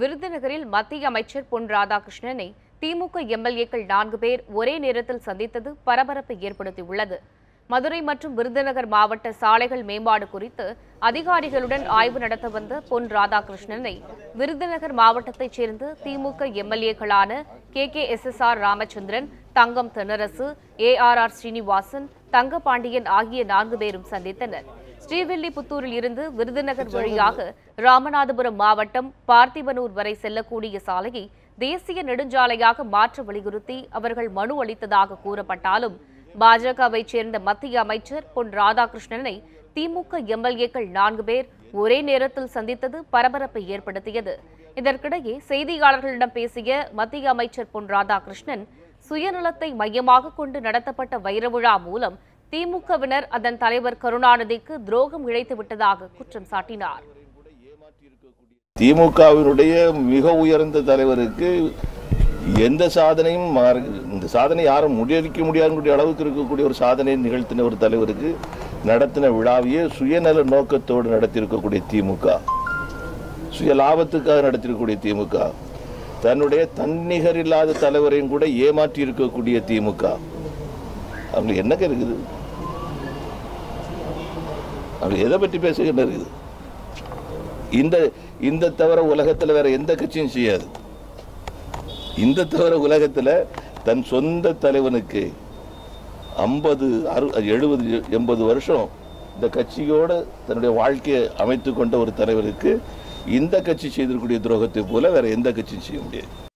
விருதுநகரில் மத்திய அமைச்சர் பொன் ராதாகிருஷ்ணனை திமுக எம்எல்ஏக்கள் நான்கு பேர் ஒரே நேரத்தில் சந்தித்தது பரபரப்பை ஏற்படுத்தியுள்ளது. மதுரை மற்றும் விருதுநகர் மாவட்ட சாலைகள் மேம்பாடு குறித்து அதிகாரிகளுடன் ஆய்வு நடத்த வந்த பொன் ராதாகிருஷ்ணனை விருதுநகர் மாவட்டத்தைச் சேர்ந்த DMK எம்எல்ஏக்களான K K S S R Ramachandran Thangam Thennarasu A R R Srinivasan Thangapandian ஆகிய நான்கு பேரும் சந்தித்தனர். ஸ்ரீவில்லிபுத்தூரில் இருந்து விருதுநகர் வழியாக ராமநாதபுரம் மாவட்டம் பார்த்திபனூர் வரை செல்லக்கூடிய சாலையை தேசிய நெடுஞ்சாலையாக மாற்ற வலியுறுத்தி அவர்கள் மனு அளித்ததாக கூறப்பட்டாலும் பாஜகவைச் சேர்ந்த மத்திய அமைச்சர் பொன் ராதாகிருஷ்ணனை திமுக எம்எல்ஏக்கள் நான்கு பேர் ஒரே நேரத்தில் சந்தித்தது பரபரப்பை ஏற்படுத்தியது. இதற்கிடையே செய்தியாளர்களிடம் பேசிய மத்திய அமைச்சர் பொன் ராதாகிருஷ்ணன் சுயநலத்தை மையமாக கொண்டு நடத்தப்பட்ட வைரவிழா மூலம் திமுகவினர் அதன் தலைவர் கருணாநிதிக்கு துரோகம் இழைத்து விட்டதாக குற்றம் சாட்டினார். திமுகவினுடைய மிக உயர்ந்த தலைவருக்கு எந்த சாதனையும் இந்த சாதனை யாரும் முறியடிக்க முடியாத அளவுக்கு இருக்கக்கூடிய ஒரு சாதனையை நிகழ்த்தின ஒரு தலைவருக்கு நடத்தின விழாவையே சுயநல நோக்கத்தோடு நடத்தியிருக்கக்கூடிய திமுக சுய லாபத்துக்காக நடத்தியிருக்கக்கூடிய திமுக தன்னுடைய தன்னிகர் இல்லாத தலைவரையும் கூட ஏமாற்றி இருக்கக்கூடிய திமுக. அவங்க என்னங்க இருக்குது அப்படி எதை பற்றி பேசுகின்ற இது? இந்த இந்த தவிர உலகத்தில் வேற எந்த கட்சியும் செய்யாது. இந்த தவிர உலகத்தில் தன் சொந்த தலைவனுக்கு ஐம்பது அறு எழுபது எண்பது வருஷம் இந்த கட்சியோடு தன்னுடைய வாழ்க்கையை அமைத்து கொண்ட ஒரு தலைவருக்கு இந்த கட்சி செய்திருக்கக்கூடிய துரோகத்தை போல வேற எந்த கட்சியும் செய்ய முடியாது.